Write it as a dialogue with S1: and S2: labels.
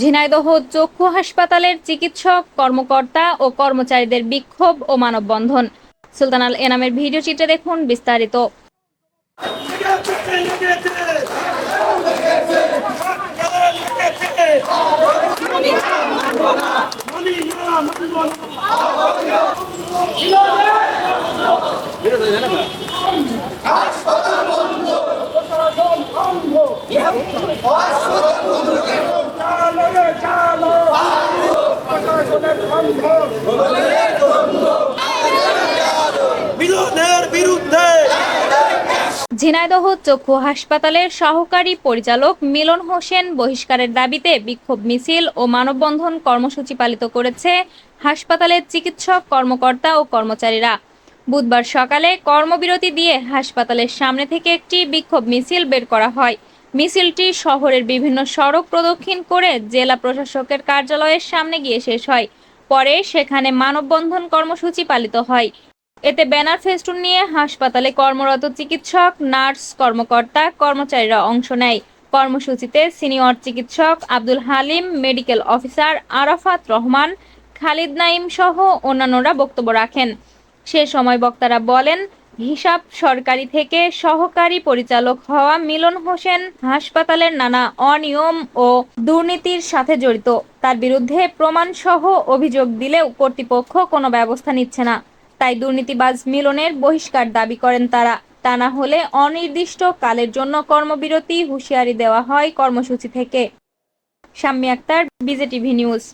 S1: ঝিনাইদহ চক্ষু হাসপাতালের চিকিৎসক, কর্মকর্তা ও কর্মচারীদের বিক্ষোভ ও মানববন্ধন। সুলতান আল এনামের ভিডিও চিত্রে দেখুন বিস্তারিত।
S2: বিরোধের বিরুদ্ধে
S1: ঝিনাইদহ চক্ষু হাসপাতালের সহকারী পরিচালক মিলন হোসেন বহিষ্কারের দাবিতে বিক্ষোভ মিছিল ও মানববন্ধন কর্মসূচি পালিত করেছে হাসপাতালের চিকিৎসক, কর্মকর্তা ও কর্মচারীরা। বুধবার সকালে কর্মবিরতি দিয়ে হাসপাতালের সামনে থেকে একটি বিক্ষোভ মিছিল বের করা হয়। মিছিলটি শহরের বিভিন্ন সড়ক প্রদক্ষিণ করে জেলা প্রশাসকের কার্যালয়ের সামনে গিয়ে শেষ হয়। পরে সেখানে মানববন্ধন কর্মসূচি পালিত হয়। এতে ব্যানার ফেস্টুন নিয়ে হাসপাতালে কর্মরত চিকিৎসক, নার্স, কর্মকর্তা, কর্মচারীরা অংশ নেয়। কর্মসূচিতে সিনিয়র চিকিৎসক আব্দুল হালিম, মেডিকেল অফিসার আরাফাত রহমান, খালিদ নাইম সহ অন্যান্যরা বক্তব্য রাখেন। সে সময় বক্তারা বলেন হিসাব সরকারি থেকে সহকারী পরিচালক হওয়া মিলন হোসেন হাসপাতালের নানা অনিয়ম ও দুর্নীতির সাথে জড়িত। তার বিরুদ্ধে প্রমাণসহ অভিযোগ দিলেও কর্তৃপক্ষ কোনো ব্যবস্থা নিচ্ছে না। তাই দুর্নীতিবাজ মিলনের বহিষ্কার দাবি করেন তারা। তা না হলে অনির্দিষ্ট কালের জন্য কর্মবিরতি হুঁশিয়ারি দেওয়া হয় কর্মসূচি থেকে। Shammi Akter, BJTV news.